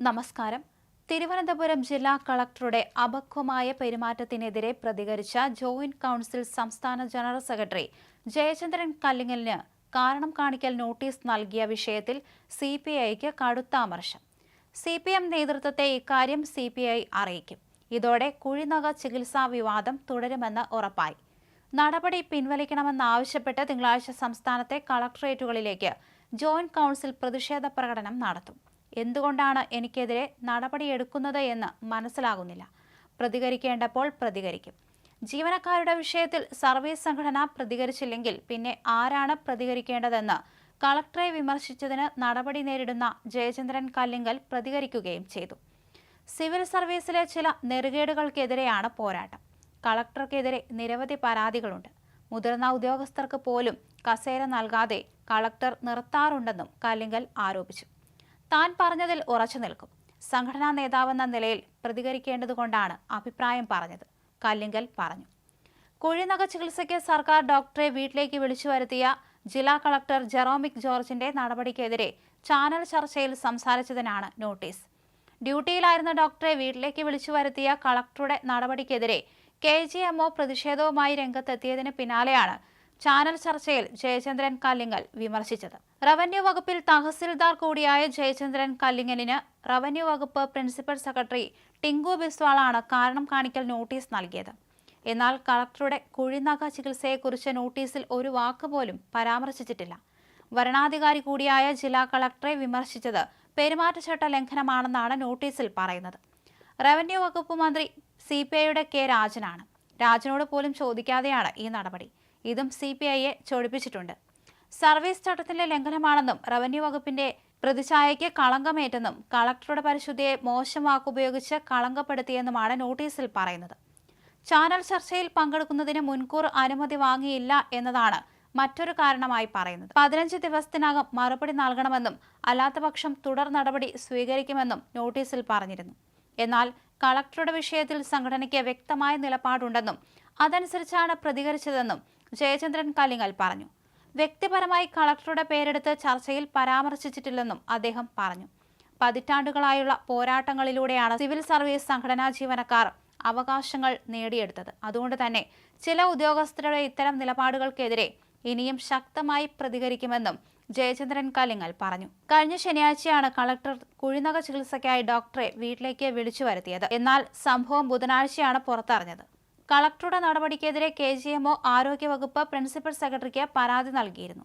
നമസ്കാരം. തിരുവനന്തപുരം ജില്ലാ കളക്ടറുടെ അപക്വമായ പെരുമാറ്റത്തിനെതിരെ പ്രതികരിച്ച ജോയിന്റ് കൌൺസിൽ സംസ്ഥാന ജനറൽ സെക്രട്ടറി ജയചന്ദ്രൻ കല്ലിങ്ങലിന് കാരണം കാണിക്കൽ നോട്ടീസ് നൽകിയ വിഷയത്തിൽ സി പി ഐക്ക് കടുത്ത അമർശം സി പി എം നേതൃത്വത്തെ ഇക്കാര്യം സി പി ഐ അറിയിക്കും. ഇതോടെ കുഴിനക ചികിത്സാ വിവാദം തുടരുമെന്ന് ഉറപ്പായി. നടപടി പിൻവലിക്കണമെന്നാവശ്യപ്പെട്ട് തിങ്കളാഴ്ച സംസ്ഥാനത്തെ കളക്ടറേറ്റുകളിലേക്ക് ജോയിന്റ് കൌൺസിൽ പ്രതിഷേധ പ്രകടനം നടത്തും. എന്തുകൊണ്ടാണ് എനിക്കെതിരെ നടപടിയെടുക്കുന്നത് എന്ന് മനസ്സിലാകുന്നില്ല. പ്രതികരിക്കേണ്ടപ്പോൾ പ്രതികരിക്കും. ജീവനക്കാരുടെ വിഷയത്തിൽ സർവീസ് സംഘടന പ്രതികരിച്ചില്ലെങ്കിൽ പിന്നെ ആരാണ് പ്രതികരിക്കേണ്ടതെന്ന് കളക്ടറെ വിമർശിച്ചതിന് നടപടി നേരിടുന്ന ജയചന്ദ്രൻ കല്ലിങ്കൽ പ്രതികരിക്കുകയും ചെയ്തു. സിവിൽ സർവീസിലെ ചില നെറുകേടുകൾക്കെതിരെയാണ് പോരാട്ടം. കളക്ടർക്കെതിരെ നിരവധി പരാതികളുണ്ട്. മുതിർന്ന ഉദ്യോഗസ്ഥർക്ക് പോലും കസേര നൽകാതെ കളക്ടർ നിർത്താറുണ്ടെന്നും കല്ലിങ്കൽ ആരോപിച്ചു. താൻ പറഞ്ഞതിൽ ഉറച്ചു നിൽക്കും. സംഘടനാ നേതാവെന്ന നിലയിൽ പ്രതികരിക്കേണ്ടതുകൊണ്ടാണ് അഭിപ്രായം പറഞ്ഞത് കല്ലിങ്കൽ പറഞ്ഞു. കുഴിനക ചികിത്സയ്ക്ക് സർക്കാർ ഡോക്ടറെ വീട്ടിലേക്ക് വിളിച്ചു വരുത്തിയ ജില്ലാ കളക്ടർ ജെറോമിക് ജോർജിന്റെ നടപടിക്കെതിരെ ചാനൽ ചർച്ചയിൽ സംസാരിച്ചതിനാണ് നോട്ടീസ്. ഡ്യൂട്ടിയിലായിരുന്ന ഡോക്ടറെ വീട്ടിലേക്ക് വിളിച്ചു വരുത്തിയ കളക്ടറുടെ നടപടിക്കെതിരെ കെ ജി എം ഒ പ്രതിഷേധവുമായി രംഗത്തെത്തിയതിന് പിന്നാലെയാണ് ചാനൽ ചർച്ചയിൽ ജയചന്ദ്രൻ കല്ലിങ്ങൽ വിമർശിച്ചത്. റവന്യൂ വകുപ്പിൽ തഹസിൽദാർ കൂടിയായ ജയചന്ദ്രൻ കല്ലിങ്ങലിന് റവന്യൂ വകുപ്പ് പ്രിൻസിപ്പൽ സെക്രട്ടറി ടിങ്കു ബിസ്വാളാണ് കാരണം കാണിക്കൽ നോട്ടീസ് നൽകിയത്. എന്നാൽ കളക്ടറുടെ കുഴിനക ചികിത്സയെക്കുറിച്ച് നോട്ടീസിൽ ഒരു വാക്ക് പോലും പരാമർശിച്ചിട്ടില്ല. വരണാധികാരി കൂടിയായ ജില്ലാ കളക്ടറെ വിമർശിച്ചത് പെരുമാറ്റച്ചട്ട ലംഘനമാണെന്നാണ് നോട്ടീസിൽ പറയുന്നത്. റവന്യൂ വകുപ്പ് മന്ത്രി സി പി ഐയുടെ കെ രാജനാണ്. രാജനോട് പോലും ചോദിക്കാതെയാണ് ഈ നടപടി. ഇതും സി പി ഐയെ ചൊടിപ്പിച്ചിട്ടുണ്ട്. സർവീസ് ചട്ടത്തിന്റെ ലംഘനമാണെന്നും റവന്യൂ വകുപ്പിന്റെ പ്രതിച്ഛായയ്ക്ക് കളങ്കമേറ്റെന്നും കളക്ടറുടെ പരിശുദ്ധിയെ മോശം വാക്കുപയോഗിച്ച് കളങ്കപ്പെടുത്തിയെന്നുമാണ് നോട്ടീസിൽ പറയുന്നത്. ചാനൽ ചർച്ചയിൽ പങ്കെടുക്കുന്നതിന് മുൻകൂർ അനുമതി വാങ്ങിയില്ല എന്നതാണ് മറ്റൊരു കാരണമായി പറയുന്നത്. പതിനഞ്ച് ദിവസത്തിനകം മറുപടി നൽകണമെന്നും അല്ലാത്തപക്ഷം തുടർ നടപടി സ്വീകരിക്കുമെന്നും നോട്ടീസിൽ പറഞ്ഞിരുന്നു. എന്നാൽ കളക്ടറുടെ വിഷയത്തിൽ സംഘടനയ്ക്ക് വ്യക്തമായ നിലപാടുണ്ടെന്നും അതനുസരിച്ചാണ് പ്രതികരിച്ചതെന്നും ജയചന്ദ്രൻ കലിങ്ങൽ പറഞ്ഞു. വ്യക്തിപരമായി കളക്ടറുടെ പേരെടുത്ത് ചർച്ചയിൽ പരാമർശിച്ചിട്ടില്ലെന്നും അദ്ദേഹം പറഞ്ഞു. പതിറ്റാണ്ടുകളായുള്ള പോരാട്ടങ്ങളിലൂടെയാണ് സിവിൽ സർവീസ് സംഘടനാ ജീവനക്കാർ അവകാശങ്ങൾ നേടിയെടുത്തത്. അതുകൊണ്ട് തന്നെ ചില ഉദ്യോഗസ്ഥരുടെ ഇത്തരം നിലപാടുകൾക്കെതിരെ ഇനിയും ശക്തമായി പ്രതികരിക്കുമെന്നും ജയചന്ദ്രൻ കലിങ്ങൽ പറഞ്ഞു. കഴിഞ്ഞ ശനിയാഴ്ചയാണ് കളക്ടർ കുഴിനക ചികിത്സയ്ക്കായി ഡോക്ടറെ വീട്ടിലേക്ക് വിളിച്ചു വരുത്തിയത്. എന്നാൽ സംഭവം ബുധനാഴ്ചയാണ് പുറത്തറിഞ്ഞത്. കളക്ടറുടെ നടപടിക്കെതിരെ കെ ജി എംഒ ആരോഗ്യവകുപ്പ് പ്രിൻസിപ്പൽ സെക്രട്ടറിക്ക് പരാതി നൽകിയിരുന്നു